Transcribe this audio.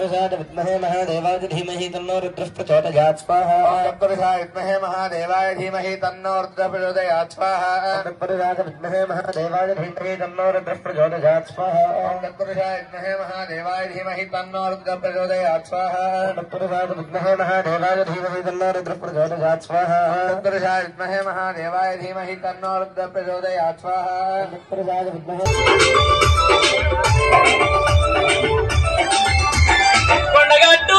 तत्पुरुषाय विद्महे महादेवाय धीमहि तन्नो रुद्रः प्रचोदयात् स्वाहा तत्पुरुषाय विद्महे महादेवाय धीमहि तन्नो रुद्रः प्रचोदयात् स्वाहा तत्पुरुषाय विद्महे महादेवाय धीमहि तन्नो रुद्रः प्रचोदयात् स्वाहा तत्पुरुषाय विद्महे महादेवाय धीमहि तन्नो रुद्रः प्रचोदयात् स्वाहा तत्पुरुषाय विद्महे महादेवाय धीमहि तन्नो रुद्रः प्रचोदयात् स्वाहा तत्पुरुषाय विद्महे महादेवाय धीमहि तन्नो रुद्रः प्रचोदयात् स्वाहा तत्पुरुषाय विद्महे కొండగట్టు